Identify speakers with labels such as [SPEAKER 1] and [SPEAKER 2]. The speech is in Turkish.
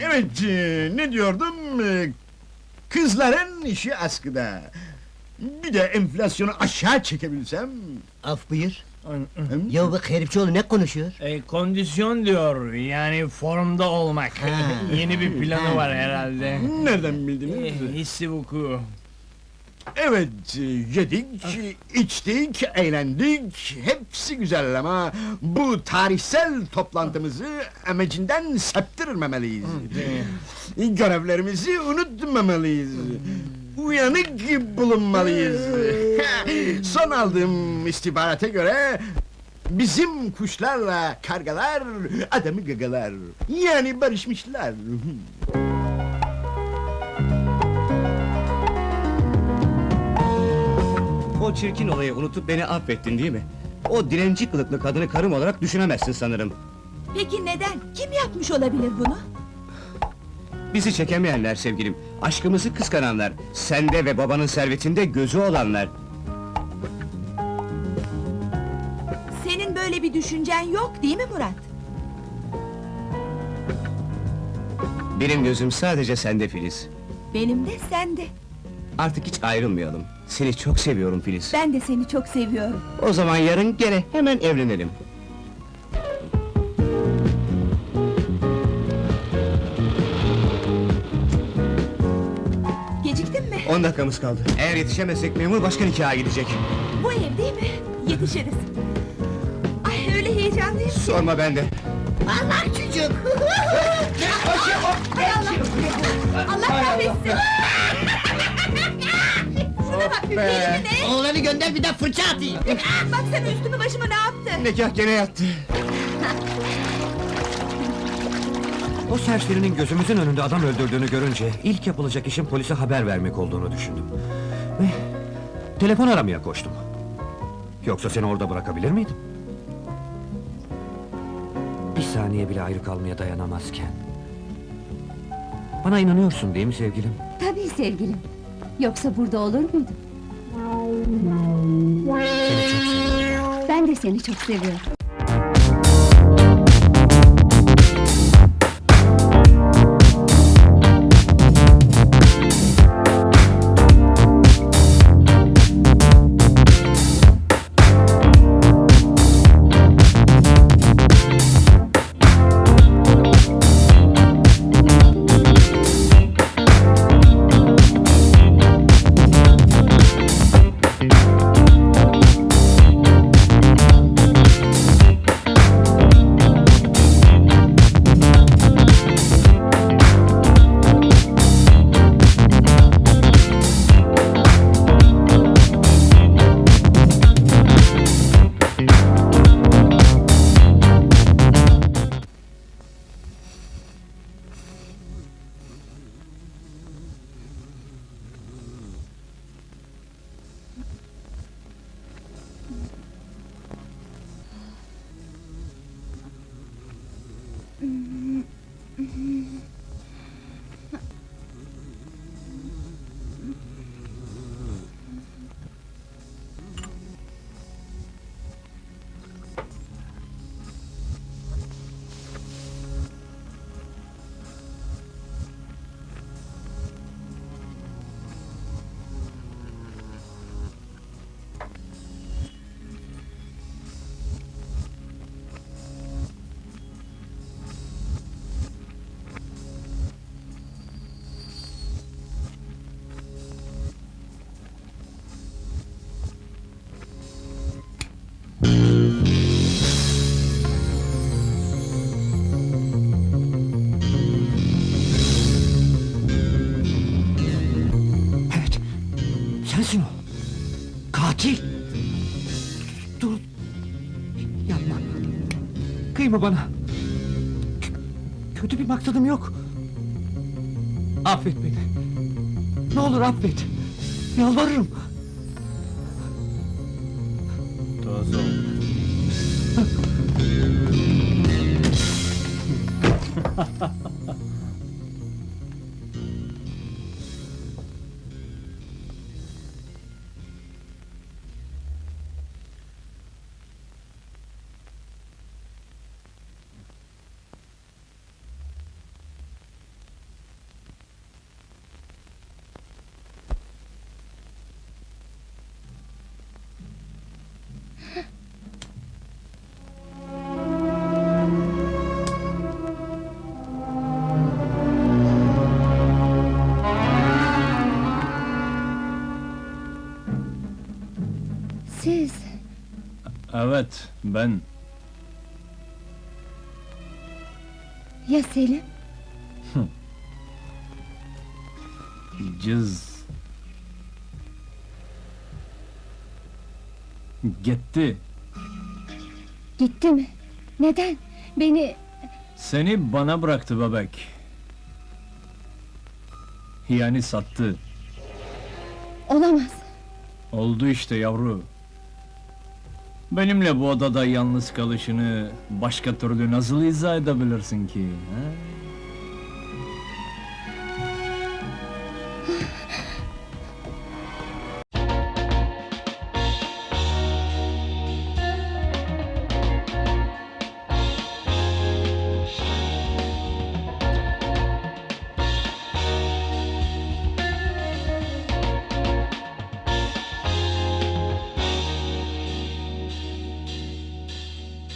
[SPEAKER 1] Evet, e, ne diyordum? E, Kızların işi askıda. Bir de enflasyonu aşağı çekebilsem...
[SPEAKER 2] Af buyur.
[SPEAKER 1] Hı?
[SPEAKER 2] Ya bak herifçioğlu ne konuşuyor?
[SPEAKER 3] E, kondisyon diyor, yani formda olmak.
[SPEAKER 2] Ha.
[SPEAKER 3] Yeni bir planı var herhalde.
[SPEAKER 1] Nereden bildiniz?
[SPEAKER 3] E, hissi vuku.
[SPEAKER 1] Evet, e, yedik, içtik, eğlendik, hepsi güzel ama bu tarihsel toplantımızı emecinden septirmemeliyiz. Görevlerimizi unutmamalıyız. Uyanık bulunmalıyız. Son aldığım istihbarata göre bizim kuşlarla kargalar adamı gagalar. Yani barışmışlar.
[SPEAKER 4] Çirkin olayı unutup beni affettin değil mi? O dilenci kılıklı kadını karım olarak düşünemezsin sanırım.
[SPEAKER 5] Peki neden? Kim yapmış olabilir bunu?
[SPEAKER 4] Bizi çekemeyenler sevgilim, aşkımızı kıskananlar, sende ve babanın servetinde gözü olanlar.
[SPEAKER 5] Senin böyle bir düşüncen yok değil mi Murat?
[SPEAKER 4] Benim gözüm sadece sende Filiz.
[SPEAKER 5] Benim de sende.
[SPEAKER 4] Artık hiç ayrılmayalım. Seni çok seviyorum Filiz.
[SPEAKER 5] Ben de seni çok seviyorum.
[SPEAKER 4] O zaman yarın gene hemen evlenelim.
[SPEAKER 5] Geciktin mi?
[SPEAKER 4] On dakikamız kaldı. Eğer yetişemezsek memur başka nikaha gidecek.
[SPEAKER 5] Bu ev değil mi? Yetişiriz. Ay öyle heyecanlıyım.
[SPEAKER 4] Sorma bende.
[SPEAKER 2] Allah çocuk!
[SPEAKER 5] Allah kahretsin!
[SPEAKER 2] Gönder bir de fırça atayım.
[SPEAKER 5] Baksana üstümü başıma ne yaptı?
[SPEAKER 4] Nikah gene yattı.
[SPEAKER 6] O serserinin gözümüzün önünde adam öldürdüğünü görünce ilk yapılacak işin polise haber vermek olduğunu düşündüm. Ve telefon aramaya koştum. Yoksa seni orada bırakabilir miydim? Bir saniye bile ayrı kalmaya dayanamazken. Bana inanıyorsun değil mi sevgilim?
[SPEAKER 7] Tabii sevgilim. Yoksa burada olur muydum?
[SPEAKER 6] Seni çok seviyorum.
[SPEAKER 7] Ben de seni çok seviyorum.
[SPEAKER 6] Katil. Dur. Yapma. Kıyma bana. K- kötü bir maksadım yok. Affet beni. Ne olur affet. Yalvarırım.
[SPEAKER 3] Toz Evet, ben.
[SPEAKER 7] Ya Selim?
[SPEAKER 3] Cız. Gitti.
[SPEAKER 7] Gitti mi? Neden? Beni...
[SPEAKER 3] Seni bana bıraktı bebek. Yani sattı.
[SPEAKER 7] Olamaz.
[SPEAKER 3] Oldu işte yavru. Benimle bu odada yalnız kalışını başka türlü nasıl izah edebilirsin ki? He?